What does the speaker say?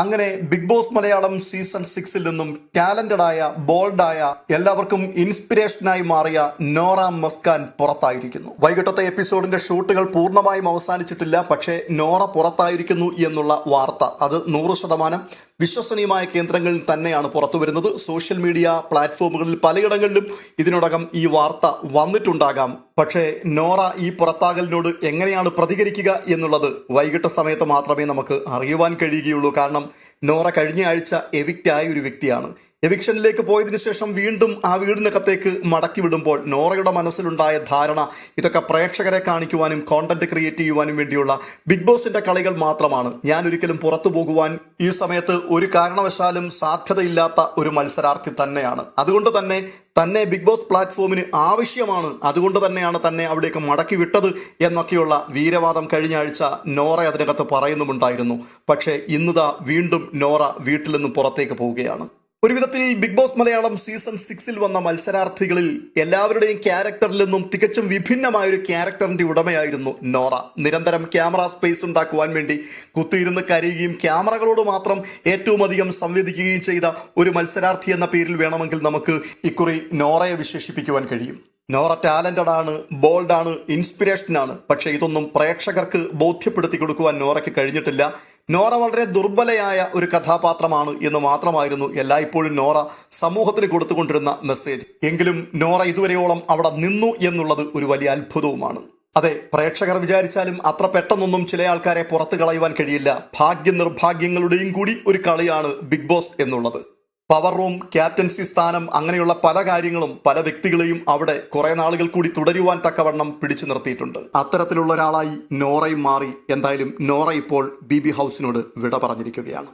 അങ്ങനെ big boss Malayalam season സിക്സിൽ നിന്നും ടാലന്റഡായ ബോൾഡായ എല്ലാവർക്കും ഇൻസ്പിരേഷനായി മാറിയ നോറ മസ്കാൻ പുറത്തായിരിക്കുന്നു. വൈകിട്ടത്തെ എപ്പിസോഡിന്റെ ഷൂട്ടുകൾ പൂർണമായും അവസാനിച്ചിട്ടില്ല പക്ഷേ നോറ പുറത്തായിരിക്കുന്നു എന്നുള്ള വാർത്ത. അത് നൂറ് ശതമാനം വിശ്വസനീയമായ കേന്ദ്രങ്ങളിൽ തന്നെയാണ് പുറത്തുവരുന്നത് സോഷ്യൽ മീഡിയ പ്ലാറ്റ്ഫോമുകളിൽ പലയിടങ്ങളിലും ഇതിനോടകം ഈ വാർത്ത വന്നിട്ടുണ്ടാകാം. പക്ഷേ നോറ ഈ പുറത്താകലിനോട് എങ്ങനെയാണ് പ്രതികരിക്കുക എന്നുള്ളത് വൈകിട്ട് സമയത്ത് മാത്രമേ നമുക്ക് അറിയുവാൻ കഴിയുകയുള്ളൂ. കാരണം നോറ കഴിഞ്ഞ ആഴ്ച എവിക്റ്റായ ഒരു വ്യക്തിയാണ്. എവിക്ഷനിലേക്ക് പോയതിനു ശേഷം വീണ്ടും ആ വീടിനകത്തേക്ക് മടക്കി വിടുമ്പോൾ നോറയുടെ മനസ്സിലുണ്ടായ ധാരണ ഇതൊക്കെ പ്രേക്ഷകരെ കാണിക്കുവാനും കോണ്ടന്റ് ക്രിയേറ്റ് ചെയ്യുവാനും വേണ്ടിയുള്ള ബിഗ് ബോസിന്റെ കളികൾ മാത്രമാണ്. ഞാൻ ഒരിക്കലും പുറത്തു പോകുവാൻ ഈ സമയത്ത് ഒരു കാരണവശാലും സാധ്യതയില്ലാത്ത ഒരു മത്സരാർത്ഥി തന്നെയാണ്. അതുകൊണ്ട് തന്നെ തന്നെ ബിഗ് ബോസ് പ്ലാറ്റ്ഫോമിന് ആവശ്യമാണ്. അതുകൊണ്ട് തന്നെയാണ് തന്നെ അവിടേക്ക് മടക്കി വിട്ടത് എന്നൊക്കെയുള്ള വീരവാദം കഴിഞ്ഞ ആഴ്ച നോറ അതിനകത്ത് പറയുന്നുമുണ്ടായിരുന്നു. പക്ഷേ ഇന്നുതാ വീണ്ടും നോറ വീട്ടിൽ നിന്ന് പുറത്തേക്ക് പോവുകയാണ്. ഒരു വിധത്തിൽ ബിഗ് ബോസ് മലയാളം സീസൺ സിക്സിൽ വന്ന മത്സരാർത്ഥികളിൽ എല്ലാവരുടെയും ക്യാരക്ടറിൽ നിന്നും തികച്ചും വിഭിന്നമായ ഒരു ക്യാരക്ടറിന്റെ ഉടമയായിരുന്നു നോറ. നിരന്തരം ക്യാമറ സ്പേസ് ഉണ്ടാക്കുവാൻ വേണ്ടി കുത്തിയിരുന്ന് കരയുകയും ക്യാമറകളോട് മാത്രം ഏറ്റവും അധികം സംവേദിക്കുകയും ചെയ്ത ഒരു മത്സരാർത്ഥി എന്ന പേരിൽ വേണമെങ്കിൽ നമുക്ക് ഇക്കുറി നോറയെ വിശേഷിപ്പിക്കുവാൻ കഴിയും. നോറ ടാലന്റഡ് ആണ് ബോൾഡാണ് ആണ് പക്ഷേ ഇതൊന്നും പ്രേക്ഷകർക്ക് ബോധ്യപ്പെടുത്തി കൊടുക്കുവാൻ നോറയ്ക്ക് കഴിഞ്ഞിട്ടില്ല. നോറ വളരെ ദുർബലയായ ഒരു കഥാപാത്രമാണ് എന്ന് മാത്രമായിരുന്നു എല്ലായ്പ്പോഴും നോറ സമൂഹത്തിന് കൊടുത്തുകൊണ്ടിരുന്ന മെസ്സേജ് എങ്കിലും നോറ ഇതുവരെയോളം അവിടെ നിന്നു എന്നുള്ളത് ഒരു വലിയ അത്ഭുതവുമാണ്. അതെ പ്രേക്ഷകർ വിചാരിച്ചാലും അത്ര പെട്ടെന്നൊന്നും ചില ആൾക്കാരെ പുറത്തു കളയുവാൻ കഴിയില്ല. ഭാഗ്യ നിർഭാഗ്യങ്ങളുടെയും കൂടി ഒരു കളിയാണ് ബിഗ് ബോസ് എന്നുള്ളത്. പവർ റൂം ക്യാപ്റ്റൻസി സ്ഥാനം അങ്ങനെയുള്ള പല കാര്യങ്ങളും പല വ്യക്തികളെയും അവിടെ കുറെ നാളുകൾ കൂടി തുടരുവാൻ തക്കവണ്ണം പിടിച്ചു നിർത്തിയിട്ടുണ്ട്. അത്തരത്തിലുള്ള ഒരാളായി നോറയും മാറി. എന്തായാലും നോറ ഇപ്പോൾ ബി ബി ഹൗസിനോട് വിട പറഞ്ഞിരിക്കുകയാണ്.